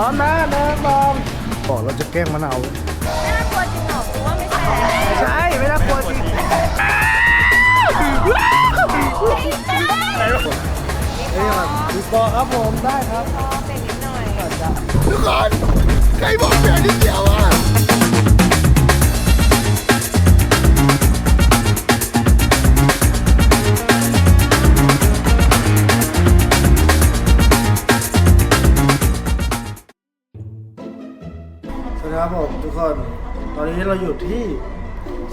ร้อมนะหนึ่งสองบอกเราจะแกล้งมะนาวไม่น่ากลัวจริงเหรอกูว่าไม่ใช่ไม่ใช่ ไม่น่ากลัวจริงเฮ้ยครับพี่ปอครับผมได้ครับพอเป็นนิดหน่อยทุกคนใครบอกเพียงนิดเดียวอะ ดีครับผมทุกคน ตอนนี้เราอยู่ที่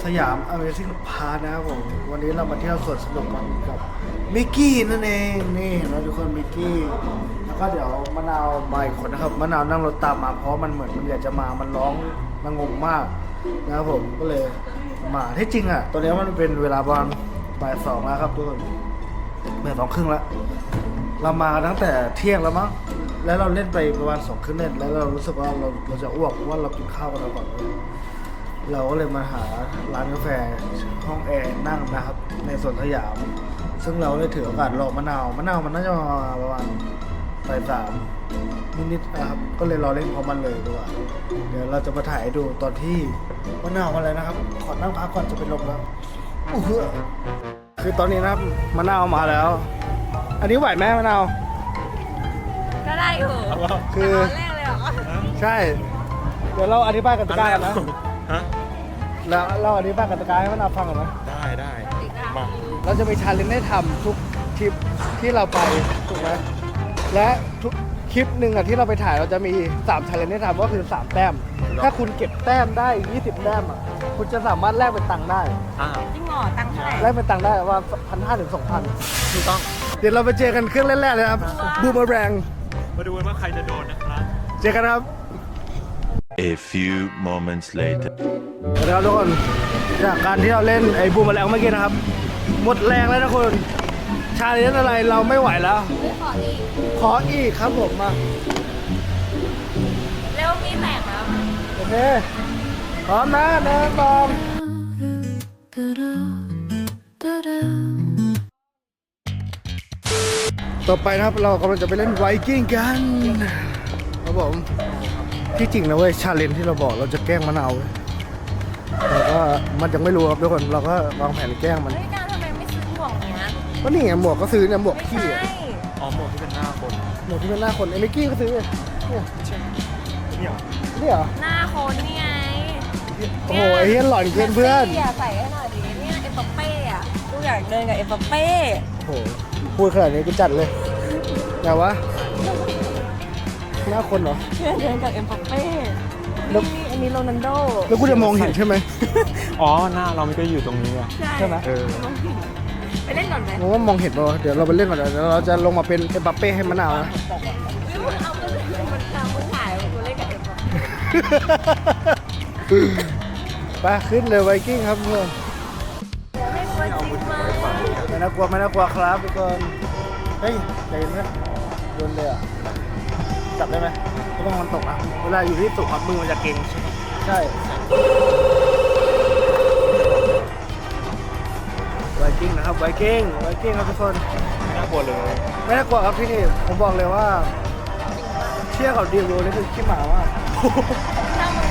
สยาม Amazing Park นะครับผม วันนี้เรามาเที่ยวสวนสนุกกันกับมิกกี้นั่นเอง นี่เห็นะทุกคนมิกกี้ แล้วก็เดี๋ยวมะนาวมาอีกคนนะครับ มะนาวนั่งรถตามมาเพราะมันเหมือนมันอยากจะมา มันร้องมันงงมากนะครับผม ก็เลยมาที่จริงอะ ตอนนี้มันเป็นเวลาประมาณบ่ายสองแล้วครับทุกคนบ่ายสองครึ่งแล้ว เรามาตั้งแต่เที่ยงแล้วมั้ง แล้วเราเล่นไปประมาณสองครึ่งเล่นแล้วเรารู้สึกว่าเราเราจะอ้วกเพราะว่าเรากินข้าวกันมาก่อนเลยเราก็เลยมาหาร้านกาแฟห้องแอร์นั่งนะครับ ในสวนสยาม ซึ่งเราได้ถือโอกาสรอมะนาวมะนาวมันน่าจะมาประมาณบ่ายสามนิดๆนะครับ ก็เลยรอเล่นพร้อมมันเลยดีกว่าเดี๋ยวเราจะมาถ่ายดูตอนที่มะนาวมาเลยนะครับ ขอนั่งพักก่อนจะเป็นลมแล้วอู้หูคือตอนนี้นะครับมะนาวมาแล้ว อันนี้ไหวไหมมะนาว ก็ได้อยู่คือตอนแรกเลยเหรอใช่ เดี๋ยวเราอธิบายกติกากันนะฮะ แล้วเราอธิบายกติกาให้มันเอาฟังก่อนนะได้ได้มา เราจะมีชาเลนจ์ให้ทำทุกทริปที่เราไปถูกไหมและทุกคลิปหนึ่งอะที่เราไปถ่ายเราจะมี3ชาเลนจ์ให้ทำก็คือ 3 แต้ม ถ้าคุณเก็บแต้มได้ 20 แต้มอะคุณจะสามารถแลกเป็นตังค์ได้อ่าจริงเหรอตังค์เท่าไหร่แลกเป็นตังค์ได้ว่าพันห้าถึงสองพันถูกต้อง เดี๋ยวเราไปเจอกันเครื่องเล่นแรกเลยครับบูมแรง มาดูกันว่าใครจะโดนนะครับ เจอกันครับ A few moments later. สวัสดีครับทุกคนจากการที่เราเล่นไอ้บูมแรงเมื่อกี้นะครับ หมดแรงแล้วนะคุณชาเลนจ์อะไรเราไม่ไหวแล้วไม่ขออีกขออีกครับผมมาเร็วมีแตกแล้วโอเคพร้อมนะหนึ่งสอง ต่อไปนะครับเรากำลังจะไปเล่นไวกิ้งกันครับผมที่จริงนะเว้ยชาเลนจ์ที่เราบอกเราจะแกล้งมะนาวเว้ยแต่ก็มันยังไม่รู้ครับทุกคนเราก็วางแผนแกล้งมันเฮ้ยการทำไมไม่ซื้อหมวกเนี้ยก็นี่ไงหมวกก็ซื้อเนี่ยหมวกไม่ขี้ใช่อะอ๋อหมวกที่เป็นหน้าคนหมวกที่เป็นหน้าคนไอ้มิกกี้ก็ซื้อเนี่ยเนี่ยนี่เหรอหน้าโคนนี่ไงโอ้โหไอ้เหี้ยหล่อนเกินเพื่อนอย่าใส่ให้หน่อยดิเนี่ยเอ็มบัปเป้อะกูอยากเดินกับเอ็มบัปเป้ โอ้โห พูดขนาดนี้กูจัดเลยแต่วะหน้าคนเหรอเดินเดินกับเอ็มบัปเป้แล้วนี่อันนี้โรนัลโดแล้วกูจะมองเห็นใช่ไหมอ๋อหน้าเราไม่ก็อยู่ตรงนี้อะใช่ไหมเออไปเล่นก่อนไหมผมว่ามองเห็นป่ะเดี๋ยวเราไปเล่นก่อนเดี๋ยวเราจะลงมาเป็นเอ็มบัปเป้ให้มะนาวนะหรือมึงเอามือมันตามมึงถ่ายกูเล่นกับเอ็มบัปเป้ไปขึ้นเลยไวกิ้งครับเพื่อน ไม่น่ากลัวไม่น่ากลัวครับทุกคนเฮ้ยใจเย็นเพื่อนโดนเลยอะจับได้ไหมระวังมันตกอะเวลาอยู่ที่สุกครับมือมันจะเก่งใช่ไวกิ้งนะครับไวกิ้งไวกิ้งครับทุกคนไม่น่ากลัวเลย ไม่น่ากลัวครับที่นี่ผมบอกเลยว่าเที่ยวกับดีโรนี่คือขี้หมามากถ้ามึง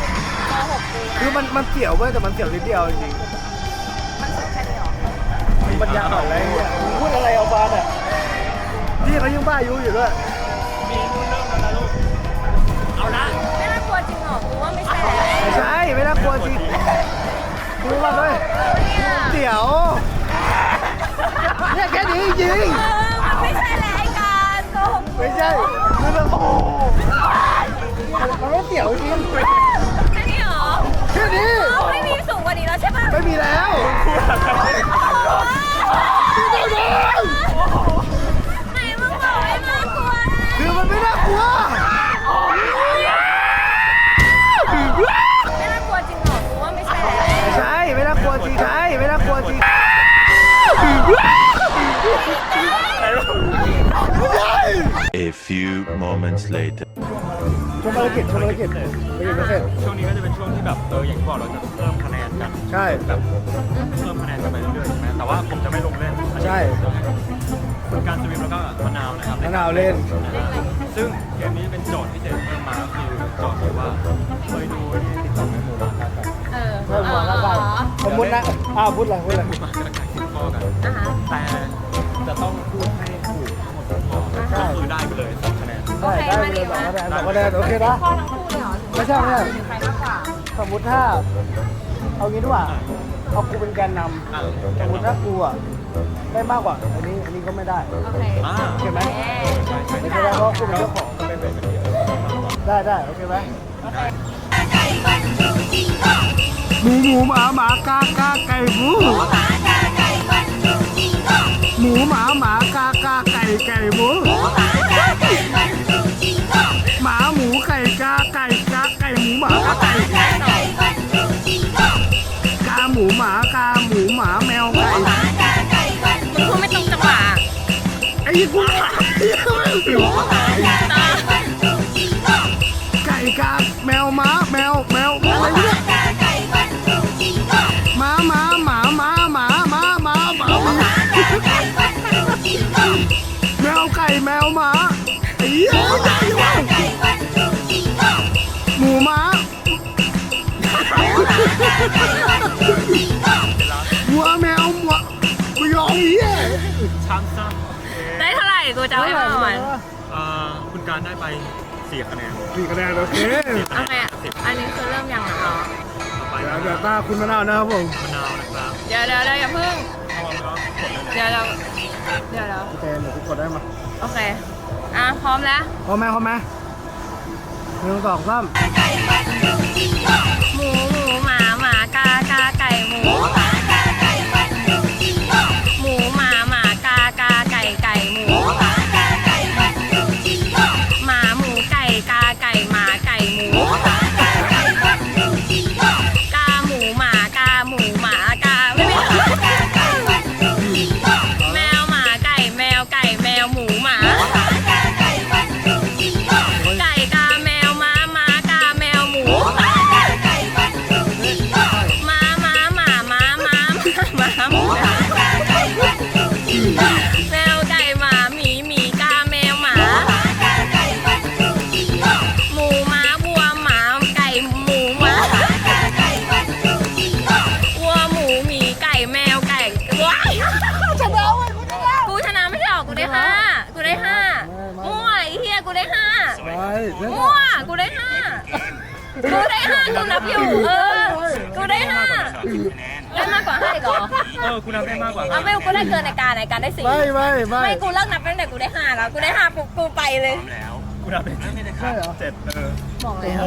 ม .6 ปีคือมันมันเสียวเว้ยแต่มันเสียวนิดเดียวจริง ปัญญาอ่อนอะไรเนี่ยมึงพูดอะไรเอาบานอะพี่เขายังบ้าอายุอยู่ด้วย ไม่น่ากลัวจริงเหรอกูว่าไม่ใช่แหละไม่ใช่ ไม่น่ากลัวจริงรู้ป่ะด้วยเดี๋ยวเนี่ยแค่นี้จริง เออมันไม่ใช่แหละไอ้การโกหกกูไม่ใช่คือแบบโอ้โหมันมันไม่เสียวจริงแค่นี้เหรอแค่นี้ เอาไม่มีสูงกว่านี้แล้วใช่ปะไม่มีแล้วไากลัวจริงใช่ไม่น่ากลัวจริง A few moments later. ชมภารกิจชมภารกิจไปอยู่ไม่เสร็จ ช่วงนี้ก็จะเป็นช่วงที่แบบเอออย่างที่บอกเราจะเพิ่มคะแนน กันใช่ แบบเพิ่มคะแนนกันไปเรื่อยๆใช่ไหมแต่ว่าผมจะไม่ลงเล่นใช่เป็นการวิมแล้วก็มะนาวนะครับมะนาวเล่น ซึ่งเกมนี้เป็นโจทย์พิเศษเพิ่มมาก็คือโจทย์ที่ว่าเคยดูที่ติดต่อแม่หมูมากัน เออเพิ่มหัวแล้วกันอ๋อสมมตินะ อ้าวพูดอะไรพูดอะไรหมูมากันไก่สิบข้อกัน อ่าฮะแต่จะต้องพูดให้ถูกทั้งหมดทุกข้อก็คือได้ไปเลยสองคะแนนได้ได้ไปเลยสองคะแนนสองคะแนนโอเคนะข้อทั้งคู่เลยเหรอไม่ใช่ไม่ใช่ใครมากกว่า สมมติถ้า เอางี้ดีกว่าเอากูเป็นแกนนอะำสมมติถ้ากูอะได้มากกว่าอันนี้อันนี้ก็ไม่ได้โอเคอ่าโอเคไหมเอ๊ะใช่ใช่ไม่ใช่ใช่เพราะกูเป็นเจ้าของก็เป็นแบบนี้มากกว่าได้ได้โอเคไหมหมูหมูหมาหมากากาไก่หมูหมูหมาหมากากาไก่ไก่หมูหมาหมูไก่กาไก่ก ดีกว่าหลงตายไก่กาแมวม้าแมวแมวอะไรเนี่ยม้าม้าหมาม้าหมาม้าหม้าหมาแมวไก่แมวม้าไอ้เหี้ยหมูม้าวัวแมวหมวกยอมเหี้ยช้างซ้ำ กูจะเอาให้มันก่อนำอ่าคุณการได้ไปสี่คะแนนกี่คะแนนโอเคโอเคอันนี้คือเริ่มยังอะอ๋อต่อไปเดี๋ยวนะเดี๋ยวตาคุณมะนาวนะครับผมมะนาวนะครับเดี๋ยวเดี๋ยวเดี๋ยวอย่าเพิ่งระวังแล้วกดเลยนะเดี๋ยวเราเดี๋ยวเราโอเคเดี๋ยวกูกดได้มาโอเคอะพร้อมแล้วพร้อมไหมพร้อมไหมหนึ่งสองสามหมู กูได้ห้ากูนับอยู่ เออ กูได้ห้าได้มากกว่าห้าอีกเหรอเออคุณทำได้มากกว่าเอาไม่กูได้เกินในการในการได้สี่ไม่ไม่ไม่ไม่กูเลิกนับตั้งแต่กูได้ห้าแล้วกูได้ห้าปุ๊บกูไปเลย แล้วคุณทำได้เจ็ดใช่เหรอเจ็ดเออบอกเลโอ้ยโห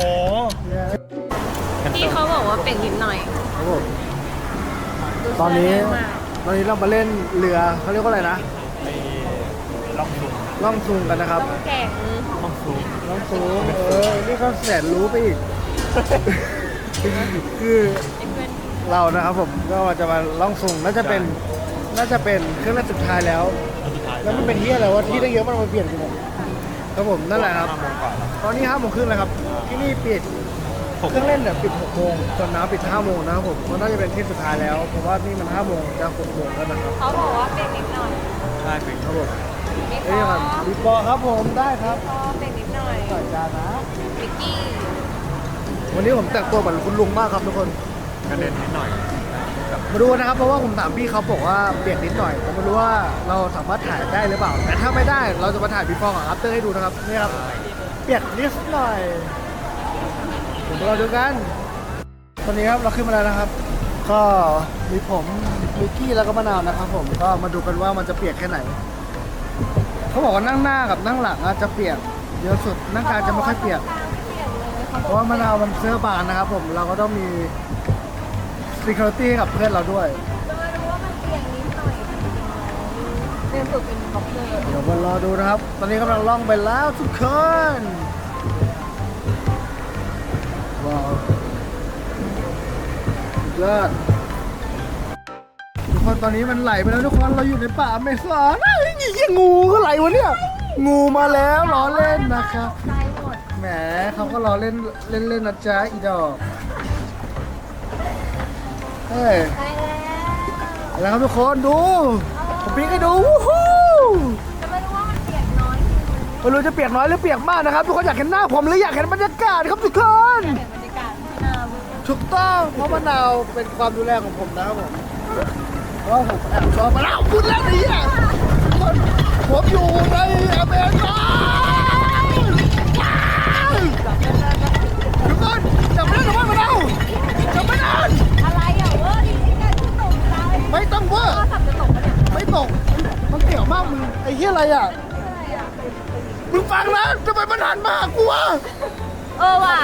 พี่เขาบอกว่าเป็นนิดหน่อย ครับผมตอนนี้ตอนนี้เรามาเล่นเรือเขาเรียกว่าอะไรนะไอ้ล็อกลุงล่องซุงกันนะครับต้องแข่งล็อกซุงล่องซุงเออนี่เขาแสนรู้ไปอีก คือเรานะครับผมก็จะมาล่องซุงน่าจะเป็นน่าจะเป็นเครื่องเล่นสุดท้ายแล้ว แล้วสุดท้ายแล้วมันเป็นที่อะไรวะที่ตั้งเยอะมันมาเปลี่ยนกันหมดครับผมนั่นแหละครับห้าโมงกว่าแล้วตอนนี้ห้าโมงครึ่งแล้วครับที่นี่ปิดเครื่องเล่นเนี่ยปิดหกโมงส่วนน้ำปิดห้าโมงนะครับผมมันน่าจะเป็นที่สุดท้ายแล้วเพราะว่านี่มันห้าโมงจะหกโมงแล้วนะครับเขาบอกว่าเป็นนิดหน่อยใช่เป็นครับผมมีคเอ้ยอครับบิ๊กบอครับผมได้ครับคอเป็นนิดหน่อยใส่จานนะมิกกี้ วันนี้ผมแต่งตัวเหมือนคุณลุงมากครับทุกคนกระเด็นนิดหน่อยมาดูนะครับเพราะว่าผมถามพี่เขาบอกว่าเปลี่ยนนิดหน่อยผมไม่รู้ว่าเราสามารถถ่ายได้หรือเปล่า แต่ถ้าไม่ได้เราจะมาถ่ายบีฟอร์กับอัปเตอร์ให้ดูนะครับนี่ครับเปลี่ยนนิดหน่อยผมเราดูกัน ตอนนี้ครับเราขึ้นมาแล้วนะครับ ก็มีผมมิกกี้แล้วก็มะนาวนะครับ ผมก็มาดูกันว่ามันจะเปียกแค่ไหนเขาบอกว่านั่งหน้ากับนั่งหลังอาจจะเปียกเยอะสุดนั่งกลางจะไม่ค่อยเปียก เพราะว่ามะนาวมันเสื้อบางนะครับผมเราก็ต้องมี security ให้กับเพื่อนเราด้วยจะมาดูว่ามันเปลี่ยนนิดหน่อยเรียนฝึกเป็นบ็อกเซอร์เดี๋ยวมารอดูนะครับ ตอนนี้กำลังล่องไปแล้วทุกคนว้าวสุดยอดทุกคนตอนนี้มันไหลไปแล้วทุกคนเราอยู่ในป่าอเมซอนอ้าวนี่ยังงูก็ไหลวะเนี่ย งูมาแล้วล้อเล่นนะครับ เขาก็ล้อเล่นเล่นเล่นๆนะจ๊ะอีดอกเฮ้ยตายแล้วแล้วครับทุกคนดูผมปิ๊กให้ดูวู้ฮู้จะมาไม่รู้จะเปียกน้อยหรือเปียกมากนะครับทุกคนอยากเห็นหน้าผมหรืออยากเห็นบรรยากาศครับทุกคนเห็นบรรยากาศที่นามึงถูกต้องเพราะมะนาวเป็นความดูแลของผมนะครับผมเพราะว่าผมแอบชอบมะนาวพูดแล้วนี่อะคนผมอยู่ในอเมริกา ไรไม่ต้องเวอร์โทรศัพท์จะตกปะเนี่ยไม่ตกมันเกี่ยวมากมึงไอ้เหี้ยอะไรอะอะไรอะมึงฟังนะทำไมมันหันมาหากูวะเออว่ะ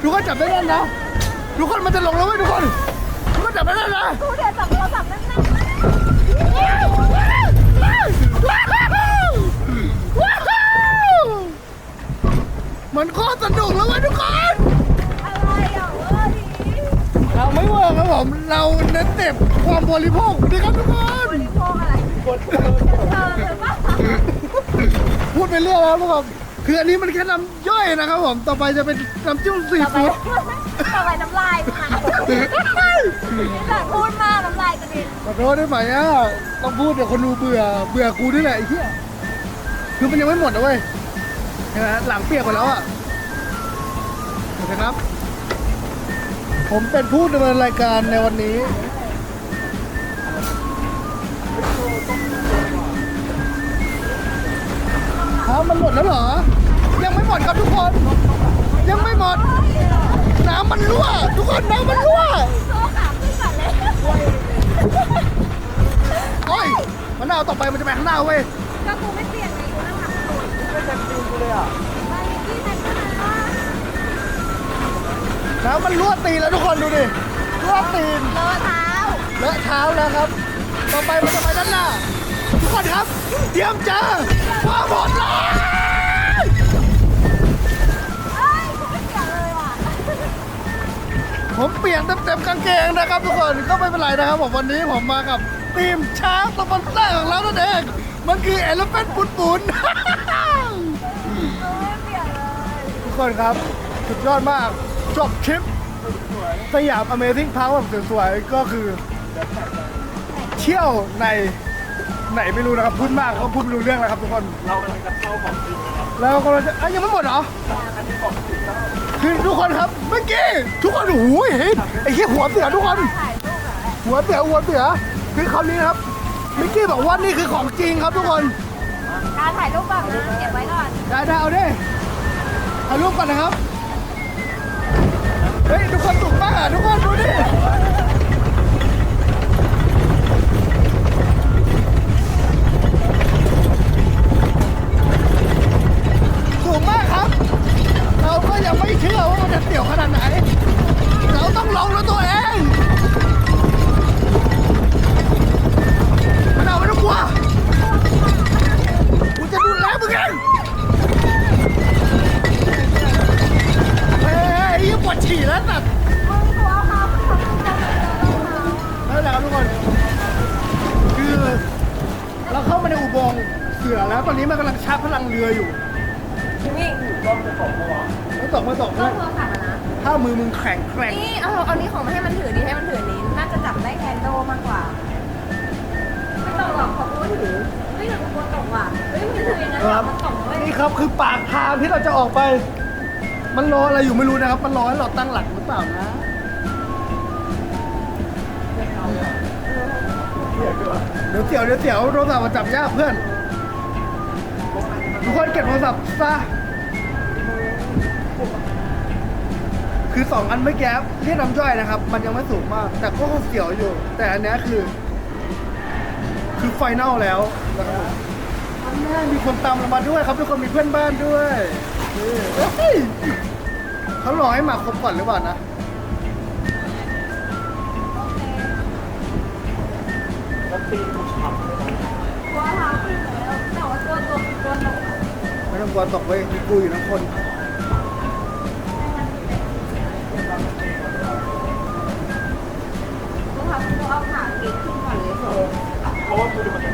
ทุกคนจับได้แน่นนะทุกคนมันจะลงแล้วเว้ยทุกคนทุกคนจับได้แน่นนะกูเดี๋ยวจับโทรศัพท์นั่นนะมันโคตรสนุกแล้วเว้ยทุกคน อะไรอะเว้ย เราไม่เวิร์กครับผม เราเน้นเต็บความบริโภคดีครับทุกคนพวกอะไรเธอหรือเปล่าพูดไปเรื่อยแล้วครับคืออันนี้มันแค่น้ำย่อยนะครับผม ต่อไปจะเป็นน้ำจิ้มซีต่อไปฟู้ดต่อไปน้ำลายมึงอะนี่แบบพูดมากน้ำลายกระเด็นขอโทษได้ไหมอะต้องพูดเดี๋ยวคนดูเบื่อ เบื่อกูนี่แหละไอ้เหี้ยคือมันยังไม่หมดนะเว้ยเห็นไหมหลังเปียกหมดแล้วอะโอเคครับ ผมเป็นผู้ดำเนินรายการในวันนี้ฮะมันหมดแล้วเหรอ ยังไม่หมดครับทุกคน ยังไม่หมด น้ำมันรั่ว ทุกคนน้ำมันรั่วโซ่ขาขึ้นก่อนเลยโอ้ยมะนาวต่อไปมันจะไปข้างหน้าเว้ย ก็กูไม่เปลี่ยนไงกูนั่งทำตัวไม่เต็มตีนกูเลยอะ น้ำมันรั่วตีนแล้วทุกคนดูดิรั่วตีนเลอะเท้าเลอะเท้าแล้วครับ ต่อไปมันจะไปด้านหน้า ทุกคนครับ เตรียมเจอว่าหมดเลยเอ้ยกูไม่เปลี่ยนเลยว่ะผมเปลี่ยนเต็มๆกางเกงนะครับทุกคนก็ไม่เป็นไรนะครับผมวันนี้ผมมากับทีมช้างสปอนเซอร์ของเรานั่นเองมันคือเอลเฟนปุนปุนกูไม่เปลี่ยนเลย ทุกคนครับ สุดยอดมาก จบทริปสยาม Amazing Park แบบสวยๆก็คือ เที่ยวในไหนไม่รู้นะครับพูดมากก็พูดไม่รู้เรื่องแล้วครับทุกคนเรากำลังจะเข้าของจริงนะครับแล้วก็เราจะอะยังไม่หมดเหรอคือทุกคนครับเมื่อกี้ทุกคนโอ้โหเห็นไอ้เหี้ยหัวเสือทุกคนถ่ายรูปอะหัวเสือหัวเสือคือคำนี้นะครับมิกกี้บอกว่านี่คือของจริงครับทุกคนการถ่ายรูปแบบนะเก็บไว้ก่อนได้ได้เอาดิถ่ายรูปก่อนนะครับ สือแล้วตอนนี้มันกำลังชาร์จพลังเรืออยู่นี่ไม่ตกไม่ตกก็นะโทรศัพท์อะนะ ถ้ามือมึงแข็งแกร่งนี่เอาเอานี้ของมาให้มันถือดีให้มันถือนี้น่าจะจับได้แฮนโดมากกว่า ไม่ตกหรอกเพราะกูถือไม่ถือกูกลัวตกว่ะเฮ้ยมึงถืออย่างนั้นเหรอมันตกเว้ยนี่ครับคือปากทางที่เราจะออกไป มันรออะไรอยู่ไม่รู้นะครับ มันรอให้เราตั้งหลักหรือเปล่านะเดี๋ยวเสี่ยวเดี๋ยวเสี่ยวโทรศัพท์มาจับยากเพื่อน ทุกคนเก็บโทรศัพท์ซะคือสองอันเมื่อกี้เรียกน้ำย่อยนะครับ มันยังไม่สูงมาก แต่ก็เสียวอยู่ แต่อันนี้คือ คือไฟแนลแล้วนะครับผมแม่มีคนตามเรามาด้วยครับทุกคนมีเพื่อนบ้านด้วยเฮ้ยเขารอให้มาครบก่อนหรือเปล่านะ กลัวตกเว้ยกูอยู่ทั้งคนรองเท้ากูเอาขาเก็บขึ้นก่อนเลยเถอะเพราะว่ากูดูมัน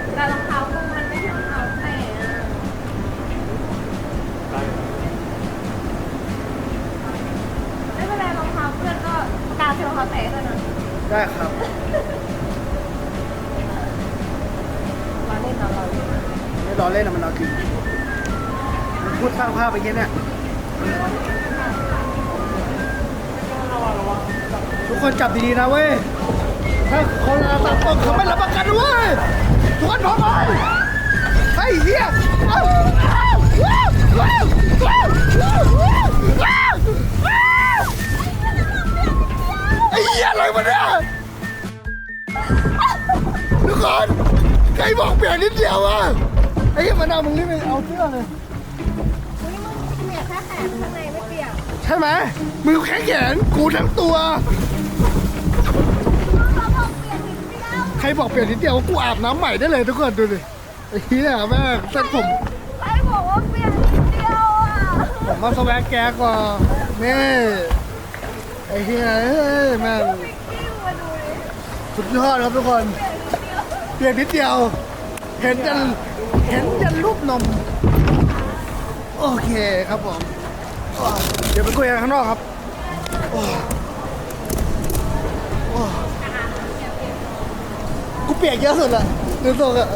ไปเงี้ยเนี่ยทุกคนจับดีๆนะเว้ย ถ้าคนละตัดตกเขาไม่รับประกันเว้ย ทุกคนพร้อมไหมไอ้เหี้ยเอาเอาว้าวว้าวว้าวว้าวว้าวไอ้เหี้ยอะไรวะเนี่ยทุกคนใครบอกเปลี่ยนนิดเดียวอะไอ้เหี้ยมันเอามึงรีบไปเอาเสื้อเลย ช่ไหมมึงแค่แขนกูทั้งตัว ใครบอกเปลี่ยนนิดเดียวกูอาบน้ำใหม่ได้เลยทุกคนดูดิไอ้เหี้ยแม่งเส้นผมใครบอกว่าเปียกนิดเดียวอะผมมาสแวกแกก่อนนี่ไอ้เหี้ยเอ้ยแม่งกิ้วมาดูดิสุดยอดครับทุกคน เปลี่ยนนิดเดียว เห็นจันเห็นจันรูปนม โอเคครับผมอ่า เดี๋ยวไปคุยกันข้างนอกครับโอ้โอ้กูเปียกเยอะสุดละดูทรงอะ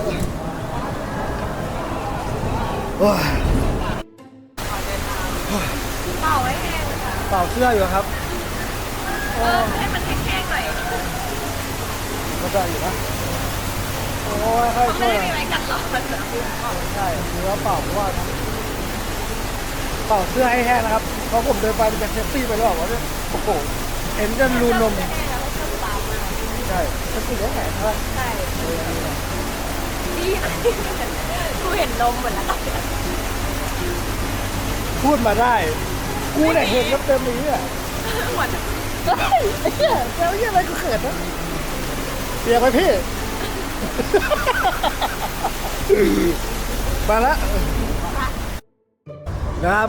โอ้ยเป่าไว้แห้งเป่าเสื้ออยู่ครับเออให้มันแห้งๆหน่อยก็ได้อยู่นะโอ้ยค่อยเขาช่ไม่วยได้มีไว้กัดหรอกใช่หรือว่าเป่าเพราะว่า เป่าเสื้อให้แห้งนะครับ เพราะผมเดินไปมันจะเซฟตี้ไปหรือเปล่าวะเนี่ยโอ้โหเห็นจนรูนม ใช่เซฟตี้ได้แขนใช่ไหมใช่นี่กูเห็นนมหมดแล้วพูดมาได้ กูเนี่ยเห็นแล้วเต็มเลยเนี่ยหมดเฮ้ยไอ้เหี้ยเจ้าเหี้ยอะไรกูเขินนะเปียกไปพี่ มาแล้ว นะครับ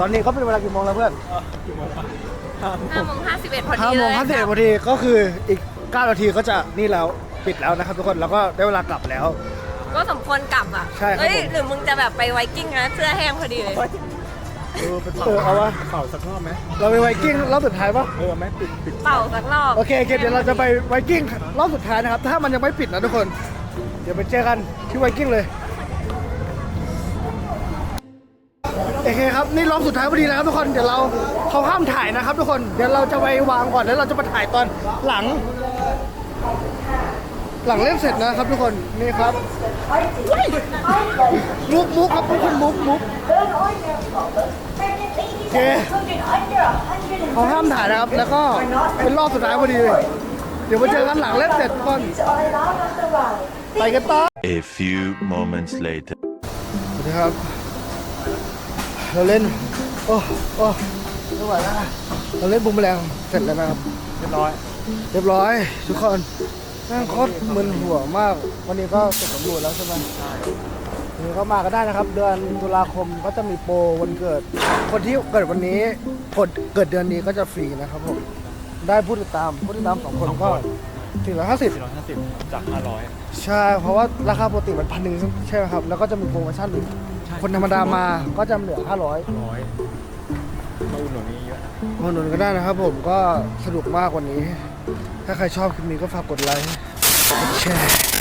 ตอนนี้ก็เป็นเวลากี่โมงแล้วเพื่อนห้าโมงห้าสิบเอ็ดพอดีห้าโมเลงยห้าสิบเอ็ดนาทีก็คืออีกเก้านาทีก็จะนี่แล้วปิดแล้วนะครับทุกคนแล้วก็ได้เวลากลับแล้ว ก็สมควรกลับอะใช่ครับเอ้ยผม หรือมึงจะแบบไปไวกิ้งนะเสื้อแห้งพอดีเลยเออเป็นเออเอาวะเป่าสักรอบไหมเราไปไวกิ้งรอบสุดท้ายปะเออไหมปิดปิดเป่าสักรอบโอเคโอเคเดี๋ยวเราจะไปไวกิ้งรอบสุดท้ายนะครับ ถ้ามันยังไม่ปิดนะทุกคน เดี๋ยวไปเจอกันที่ไวกิ้งเลย โอเคครับนี่รอบสุดท้ายพอดีนะครับทุกคนเดี๋ยวเราเขาห้ามถ่ายนะครับ ทุกคนเดี๋ยวเราจะไปวางก่อนแล้วเราจะมาถ่ายตอนหลัง หลังเล่นเสร็จนะครับ ทุกคนนี่ครับมุกมุกครับทุกคนมุกมุกโอเคเขาห้ามถ่ายนะครับ แล้วก็เป็นรอบสุดท้ายพอดีเลยเดี๋ยวมาเจอกันหลังเล่นเสร็จทุกคนไปกันต่อ A few moments later. สวัสดีครับ เราเล่น โอ้โอ้ไม่ไหวแล้วนะเราเล่นบุมแมลงเสร็จแล้วนะครับ เรียบร้อย เรียบร้อย ทุกคนนั่งโคตรมึนหัวมาก วันนี้ก็เสร็จสมบูรณ์แล้วใช่ไหมใช่วันนี้ก็มาก็ได้นะครับ เดือนตุลาคมก็จะมีโปรวันเกิด คนที่เกิดวันนี้คนเกิดเดือนนี้ก็จะฟรีนะครับผม ได้ผู้ติดตามผู้ติดตามสองคนก็ถึงร้อยห้าสิบ450จาก500ใช่ เพราะว่าราคาปกติมันพันหนึ่งใช่ไหมครับ แล้วก็จะมีโปรโมชั่นอีก คนธรรมดามาก็จะเหลือ 500 100มาอุ่นหนุนนี้เยอะนะมาหนุนก็ได้นะครับผมก็สนุกมากวันนี้ ถ้าใครชอบคลิปนี้ก็ฝากกดไลค์กดแชร์